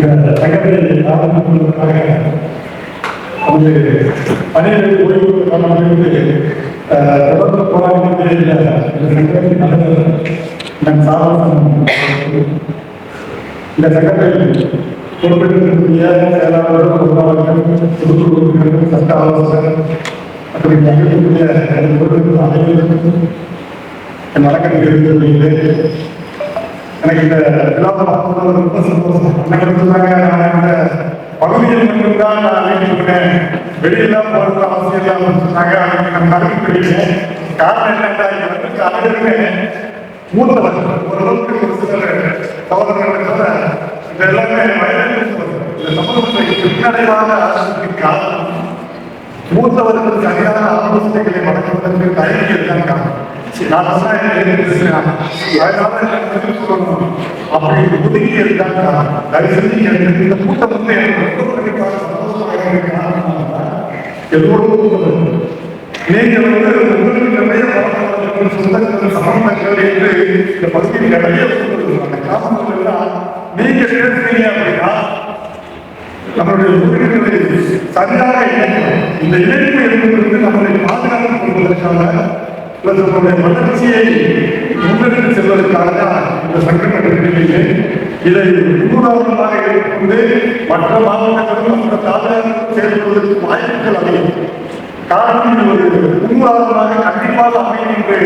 இந்த சங்கத்தில் ஆரம்பிப்பதற்காக வந்து பணியில் ஓய்வு தொடர்ந்து போராடி இந்த சங்கத்தின் தலைவர் இந்த சங்கத்தில் பொறுப்பேற்றிருக்கக்கூடிய செயலாளர்கள் பொருளாளர்கள் பொதுக்குழு உறுப்பினர்கள் சட்ட ஆலோசகர் அப்படி இருக்கக்கூடிய அனைவருக்கும் என் வணக்கம் எனக்கு இந்த விழாவை பார்க்கும்போது ரொம்ப சந்தோஷம். அன்னைக்கு சொன்னாங்க நான் இந்த பகுதியில் மட்டும்தான் நான் வீட்டுக்கிறேன் வெளியில போறது அவசியம் இல்லாமல் சொன்னாங்க. அதுக்கு நான் மறுப்பு காரணம் என்னன்னா இங்க வந்து மூத்தவர் ஓரளவுக்கு ஒரு சிலர் சகோதரர்கள் எல்லாமே இந்த பின்னடைவான அரசுக்கு காரணம். மூத்தவர்களுக்கு சரியான ஆலோசனைகளை வழங்குவதற்கு தயங்கி இருக்காங்க நான் விவசாயம் பேசுறேன் சொல்லணும் அப்படி ஒதுங்கி இருக்காங்க தயவு செஞ்சு எனக்கு இந்த கூட்டம் வந்து எனக்கு காரணம் எல்லோரும் நீங்க வந்து உங்களுக்கு நிறைய சொந்தங்கள் சம்பந்தங்கள் என்று இந்த பகுதியில் நிறைய சொல்லிருக்காங்க காரணம் எல்லாம் நீங்க பேசுறீங்க அப்படின்னா நம்மளுடைய உரிமைகளை சரியாக இணைக்கணும் இந்த இணைப்பு என்பது நம்மளை பாதுகாத்துக் கொள்வதற்காக நம்முடைய வளர்ச்சியை முன்னெடுத்து செல்வதற்காக தான் இந்த சங்கம் நடக்கிறது இதை முன்னுதாரணமாக இருந்து மற்ற மாவட்டங்களும் மற்ற தாதாரங்களும் செயல்படுவதற்கு வாய்ப்புகள் அமையும் காரணம் இது ஒரு முன்னுதாரணமாக கண்டிப்பாக அமையும் என்று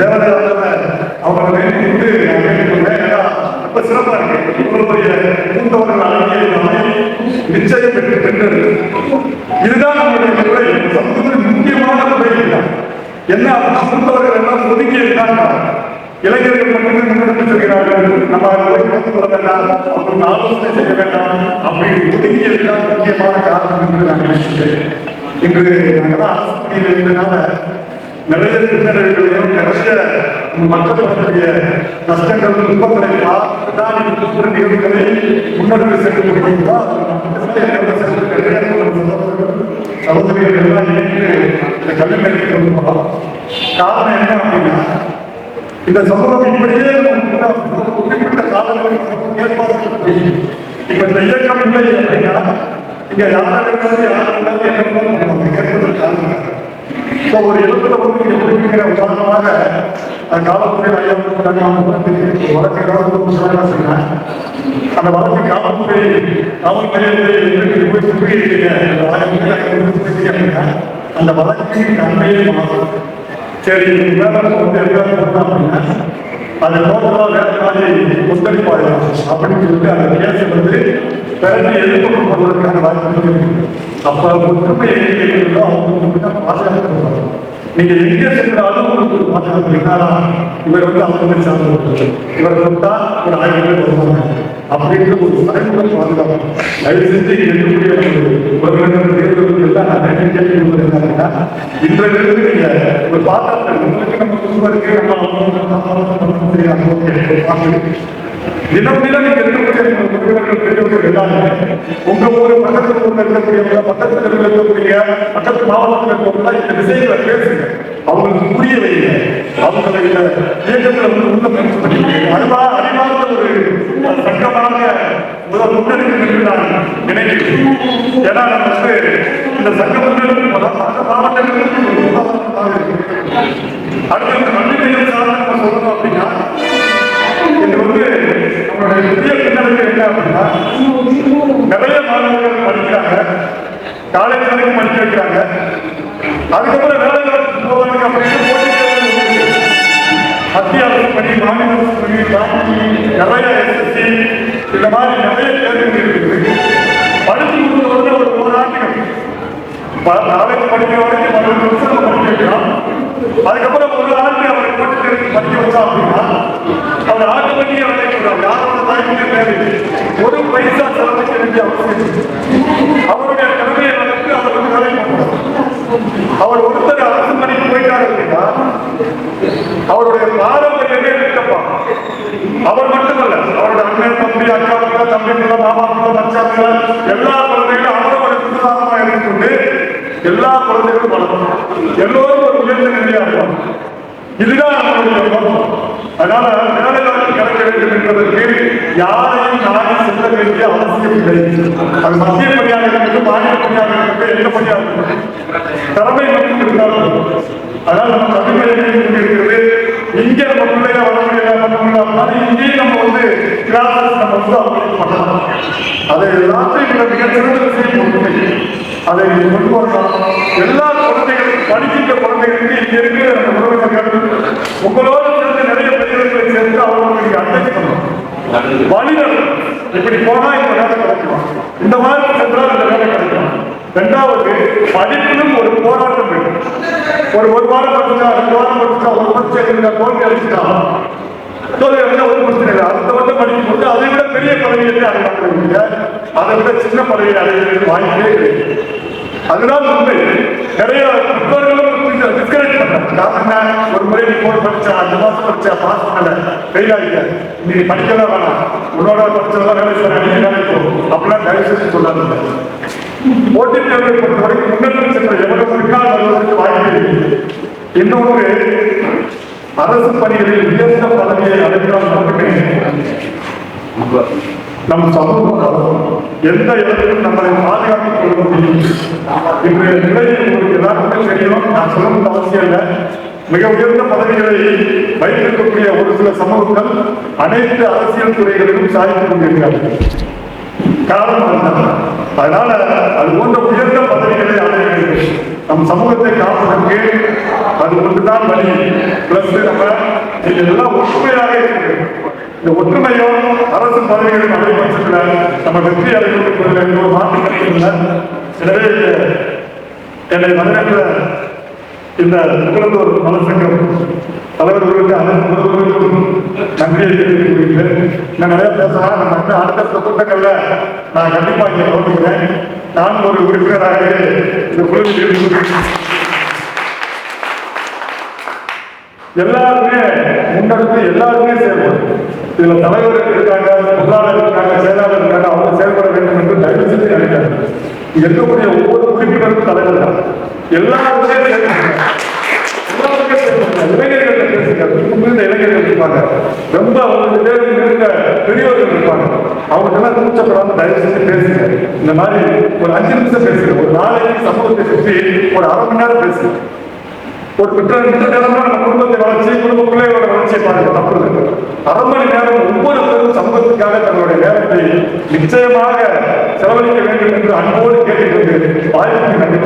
தேவதாரர் அவர்களை வேண்டிக்கொண்டு நான் கேட்டுக்கொண்டேன் ரொம்ப சிறப்பாக இருக்கு. இவ்வளவு மூத்தவர்கள் அமைய நிச்சயம் பெற்று பெற்றது. இதுதான் என்ன மூத்தவர்கள் எல்லாம் ஒதுக்கி இருக்காங்க இளைஞர்கள் மட்டுமே முன்னெடுத்து செல்கிறார்கள் நம்ம அதை வேண்டாம் அவங்களுக்கு ஆலோசனை செய்ய வேண்டாம் அப்படி ஒதுக்கி முக்கியமான காரணம் என்று நான் நினைக்கிறேன் இன்று நாங்கள் அரசு பணியில் இருந்தனால நிறைய பின்னடைவுகளையும் நிறைய நஷ்டங்கள் துன்பங்களை பார்த்து தான் இந்த நிகழ்வுகளை முன்னெடுத்து சென்று முடியுங்களா சகோதரிகள் எல்லாம் கல்வி நிலையத்தை கொண்டு போகலாம் காரணம் என்ன அப்படின்னா இந்த சமூகம் இப்படியே ஒரு குறிப்பிட்ட காலங்களில் ஏற்பாடு செய்யப்படும். இப்ப இந்த இயக்கம் இல்லை அப்படின்னா இங்க யாரும் இருக்காது யாரும் இருக்காது என்ன பண்ணுவாங்க கேட்பதற்கு காரணம் இல்லை. இப்போ ஒரு இடத்துல வந்து இங்க குறிப்பிட்ட உதாரணமாக அந்த காவல்துறை ஐயா வந்து வழக்கு காவல்துறை சொன்னேன் அந்த வழக்கு காவல்துறை காவல்துறை போய் சுற்றியிருக்கீங்க அந்த வழக்கு அந்த வளர்ச்சி தன்மையை மாறும் சரி மேல வந்து எல்லாரும் போட்டோம் அப்படின்னா அது வேற மாதிரி அப்படின்னு சொல்லிட்டு அந்த கேஸ் வந்து பிறகு எதிர்ப்பு போடுவதற்கான வாய்ப்பு இருக்கு. அப்ப ஒற்றுமை எங்கே இருக்கோ அவங்க தான் நீங்க எங்கே சென்றாலும் உங்களுக்கு ஒரு பாதுகாப்பு இவர் வந்து அவங்க சார்ந்து இவர் ஒரு ஆயிரம் பேர் வருவாங்க. அப்படின்ற ஒரு தலைமுறை பாதுகாப்பு தயவு செஞ்சு இருக்கக்கூடிய உறவினர்கள் தேர்தலுக்கு எல்லாம் நான் நிறைய கேள்வி என்னன்னா இன்றையிலிருந்து நீங்க ஒரு பாத்திரத்தை உங்களுக்கு நம்ம குடும்பம் நம்ம தினம் தினம் இங்க இருக்கக்கூடிய எல்லாருமே உங்க ஊர் பக்கத்து ஊர்ல இருக்கக்கூடியவங்க பக்கத்து இருக்கக்கூடிய பக்கத்து மாவட்டத்தில் இருக்கக்கூடிய இந்த விஷயங்களை பேசுங்க அவங்களுக்கு புரிய வைங்க அவங்களை இந்த இயக்கத்துல வந்து உள்ள பேச பண்ணிங்க அறிவா அறிவார்ந்த ஒரு சட்டமாக முதல் முன்னெடுப்பு என்று நான் நினைக்கிறேன் ஏன்னா நம்ம வந்து இந்த சங்க பல மாவட்டங்களுக்கு ஒரு அடுத்து இந்த சொல்லணும் அப்படின்னா இது வந்து நம்மளுடைய புதிய பின்னணிக்கு என்ன அப்படின்னா நிறைய மாணவர்கள் படிக்கிறாங்க காலேஜ் வரைக்கும் படிக்க வைக்கிறாங்க அதுக்கப்புறம் வேலை வாய்ப்பு அப்படின்னு தேர்வு இருக்கு. மத்திய அரசு பணி மாநில அரசு பணி நிறைய எஸ்எஸ்சி இந்த மாதிரி நிறைய தேர்வுகள் இருக்குது காலேஜ் படிக்கிற வரைக்கும் பன்னெண்டு வருஷம் படிக்க வைக்கலாம் அதுக்கப்புறம் ஒரு ஆண்டு அவரை போட்டு தெரிஞ்சு படிக்க வச்சா அப்படின்னா அவர் ஆட்டோமேட்டிக்கா வேலைக்கு யாரோட தாய்க்கு தேவை ஒரு பைசா செலவழிக்க வேண்டிய அவசியம் இல்லை. அவருடைய திறமையை வளர்த்து அவர் வந்து வேலை பண்ணுவார் அவர் ஒருத்தர் அரசு பணிக்கு போயிட்டாரு அப்படின்னா அவருடைய பாரம்பரியமே இருக்கப்பா அவர் மட்டுமல்ல அவருடைய அண்ணன் தம்பி அக்கா தம்பி பிள்ளை மாமா பிள்ளை மச்சா பிள்ளை எல்லா குழந்தைகளும் அவரோட சுற்றுலாமா இருந்து எல்லா குழந்தைகளும் வளர்க்கணும் எல்லோரும் ஒரு உயர்ந்த நிலையா இருப்பாங்க இதுதான் நம்மளுடைய நோக்கம். அதனால வேலைவாய்ப்பு கிடைக்க வேண்டும் என்பதற்கு யாரையும் நாடி செல்ல வேண்டிய அவசியம் இல்லை. அது மத்திய பணியாக மாநில பணியாக இருக்கட்டும் எந்த பணியாக இருக்கட்டும். மட்டும் இருந்தாலும் அதனால் நம்ம தமிழ் இருக்கிறது இங்கே நம்ம பிள்ளைய வர முடியல பண்ண இங்கேயும் நம்ம வந்து கிளாஸஸ் நம்ம வந்து அவங்க பண்ணலாம். அதை எல்லாத்தையும் விட மிகச்சிறந்த விஷயம் உண்மை அதை கொண்டு வரலாம். எல்லா குழந்தைகளும் படிக்கின்ற குழந்தைகளுக்கு இங்க இருக்கிற அந்த முதல்வர்கள் உங்களோடு சேர்ந்து நிறைய பெரியவர்களை சேர்ந்து அவர்களுக்கு அட்வைஸ் பண்ணணும் வழிகள் இப்படி போனா இந்த வேலை கிடைக்கும்? இந்த மாதிரி சென்றால் இந்த வேலை கிடைக்கும்? ரெண்டாவது படிப்பிலும் ஒரு போராட்டம் வேண்டும். ஒரு ஒரு வாரம் படிச்சா ரெண்டு வாரம் படிச்சா ஒரு வருஷம் தோல்வி அளிச்சுட்டா தோல்வி அளிச்சா ஒரு பிரச்சனை இல்லை அடுத்த வருஷம் படிக்கும் போது பெரிய பதவியை அடையாளப்படுவீங்க அதை விட சின்ன பதவியை அடைவதற்கு வாய்ப்பே கிடையாது அதுதான் உண்மை நிறைய டிஸ்கரேஜ் பண்றாங்க. ஒரு முறை நீ போர் படிச்சா அஞ்சு மாசம் படிச்சா பாஸ் பண்ணல ஃபெயில் ஆகிட்ட நீ படிக்கலாம் வேணாம். உன்னோட படிச்சதெல்லாம் வேலை செய்ய நீ போ. அப்படிலாம் தயவு செஞ்சு சொல்லாதீங்க. போட்டித் தேர்வை பொறுத்த முன்னேற்றம் சென்ற எவரும் பின்னால் வருவதற்கு வாய்ப்பு இல்லை. அரசு பணிகளில் உயர்ந்த பதவியை அடைந்தால் மட்டுமே நம் சமூகம் எந்த இடத்திலும் நம்மளை பாதுகாத்துக் கொள்ள முடியும். இன்றைய நிலையில் உங்களுக்கு எல்லாருக்கும் தெரியும் நான் சொல்லணும் அவசியம் இல்லை. மிக உயர்ந்த பதவிகளை வைத்திருக்கக்கூடிய ஒரு சில சமூகங்கள் அனைத்து அரசியல் துறைகளிலும் சாதித்துக் கொண்டிருக்கிறார்கள். காரணம் அதனால அது போன்ற உயர்ந்த பதவிகளை அடைய வேண்டும் நம் சமூகத்தை காப்பதற்கு அது ஒன்றுதான் வழி. பிளஸ் நம்ம இதெல்லாம் ஒற்றுமையாக இந்த ஒற்றுமையும் அரசு பதவிகளும் அடைய நம்ம வெற்றி அடைவதற்கு எந்த ஒரு மாற்றம் கிடைக்கவில்லை எனவே என்னை வரவேற்ற இந்த புகழந்தூர் நலசங்கம் தலைவர்களுக்கு அனைத்து முதல்வர்களுக்கும் நன்றியை தெரிவித்துக் கொள்கிறேன் நான் நிறைய பேசலாம். நம்ம இன்னும் அடுத்தடுத்த கூட்டங்கள்ல நான் கண்டிப்பாக இங்கே கலந்துக்கிறேன். நான் ஒரு உறுப்பினராக இந்த குழுவில் இருந்து எல்லாருமே முன்னெடுத்து எல்லாருமே செயல்படும் இதுல தலைவர் இருக்காங்க பொருளாளர் இருக்காங்க செயலாளர் இருக்காங்க அவங்க செயல்பட வேண்டும் என்று தயவு செஞ்சு நினைக்கிறாங்க இங்க இருக்கக்கூடிய ஒவ்வொரு உறுப்பினரும் தலைவர் தான். எல்லாருமே செயல்படுறாங்க எல்லாருமே செயல்படுறாங்க இளைஞர்கள் பேசுங்க இளைஞர்கள் இருப்பாங்க. ரொம்ப அவங்களுக்கு பேர் இருக்க பெரியவர்கள் இருப்பாங்க. அவங்க எல்லாம் கூச்சப்படாம தயவு செஞ்சு பேசுங்க. இந்த மாதிரி ஒரு அஞ்சு நிமிஷம் பேசுங்க. ஒரு நாளைக்கு சமூகத்தை பற்றி ஒரு அரை மணி நேரம் பேசுங்க. ஒரு பெற்ற மித்த நேரமா நம்ம குடும்பத்தை வளர்ச்சி குடும்ப பிள்ளைகளோட வளர்ச்சியை பாருங்க தப்பு இல்லை அரை மணி நேரம் ஒவ்வொரு பேரும் சமூகத்துக்காக தங்களுடைய நேரத்தை நிச்சயமாக செலவழிக்க வேண்டும் என்று அன்போடு கேட்டுக்கொண்டு வாய்ப்பு நன்றி